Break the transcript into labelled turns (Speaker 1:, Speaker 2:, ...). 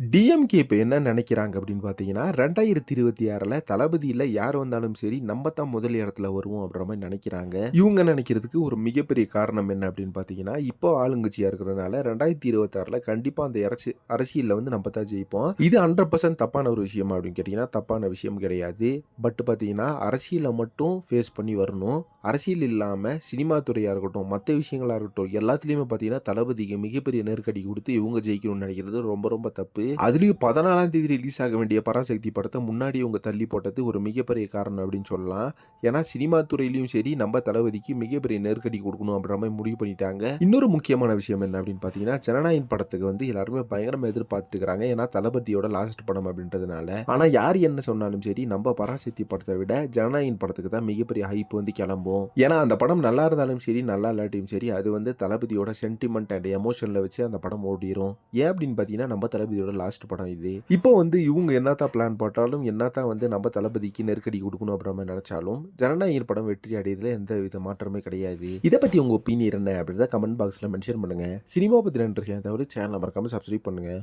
Speaker 1: DMK இப்போ என்ன நினைக்கிறாங்க அப்படின்னு பார்த்தீங்கன்னா ரெண்டாயிரத்தி இருபத்தி ஆறில் தளபதியில் யார் வந்தாலும் சரி நம்ம தான் முதல் இடத்துல வருவோம் அப்படின்ற மாதிரி நினைக்கிறாங்க. இவங்க நினைக்கிறதுக்கு ஒரு மிகப்பெரிய காரணம் என்ன அப்படின்னு பார்த்தீங்கன்னா இப்போ ஆளுங்கட்சியாக இருக்கிறதுனால ரெண்டாயிரத்தி இருபத்தாறில் கண்டிப்பாக அந்த அரசு அரசியலில் வந்து நம்ம தான் ஜெயிப்போம். இது ஹண்ட்ரட் பர்சன்ட் தப்பான ஒரு விஷயம் அப்படின்னு கேட்டிங்கன்னா தப்பான விஷயம் கிடையாது. பட் பார்த்தீங்கன்னா அரசியலை மட்டும் ஃபேஸ் பண்ணி வரணும். அரசியல் இல்லாமல் சினிமா துறையாக இருக்கட்டும் மற்ற விஷயங்களாக இருக்கட்டும் எல்லாத்துலேயுமே பார்த்தீங்கன்னா தளபதிக்கு மிகப்பெரிய நெருக்கடி கொடுத்து இவங்க ஜெயிக்கணும்னு நினைக்கிறது ரொம்ப ரொம்ப தப்பு. அதுலேயும் பதினாலாம் தேதி ரிலீஸ் ஆக வேண்டிய பராசக்தி படத்தை முன்னாடி இவங்க தள்ளி போட்டது ஒரு மிகப்பெரிய காரணம் அப்படின்னு சொல்லலாம். ஏன்னா சினிமா துறையிலையும் சரி நம்ம தளபதிக்கு மிகப்பெரிய நெருக்கடி கொடுக்கணும் அப்படின்ற மாதிரி முடிவு பண்ணிட்டாங்க. இன்னொரு முக்கியமான விஷயம் என்ன அப்படின்னு பார்த்தீங்கன்னா ஜனநாயகன் படத்துக்கு வந்து எல்லாருமே பயங்கரமாக எதிர்பார்த்துக்கிறாங்க ஏன்னா தளபதியோட லாஸ்ட் படம் அப்படின்றதுனால. ஆனால் யார் என்ன சொன்னாலும் சரி நம்ம பராசக்தி படத்தை விட ஜனநாயகன் படத்துக்கு தான் மிகப்பெரிய ஹைப் வந்து கிளம்பும். ஏன்னா அந்த படம் நல்லா இருந்தாலும் சரி நல்லா இல்லாட்டியும் சரி அது வந்து தளபதியோட சென்டிமெண்ட் அண்ட் எமோஷனில் வச்சு அந்த படம் ஓடிடும் ஏன் அப்படின்னு பார்த்தீங்கன்னா நம்ம தளபதியோட லாஸ்ட் படம் இது. இப்போ வந்து இவங்க என்னத்தான் பிளான் போட்டாலும் என்னத்தான் வந்து நம்ம தளபதிக்கு நெருக்கடி கொடுக்கணும் அப்படின்ற மாதிரி நினச்சாலும் ஜனநாயகர் படம் வெற்றி அடையதில் எந்த வித மாற்றமே கிடையாது. இதை பற்றி உங்கள் ஒப்பீனியன் என்ன அப்படின்றத கமெண்ட் பாக்ஸில் மென்ஷன் பண்ணுங்கள் சினிமா பற்றி நன்றி. தவிர சேனல் மறக்காமல் சப்ஸ்கிரைப் பண்ணுங்கள்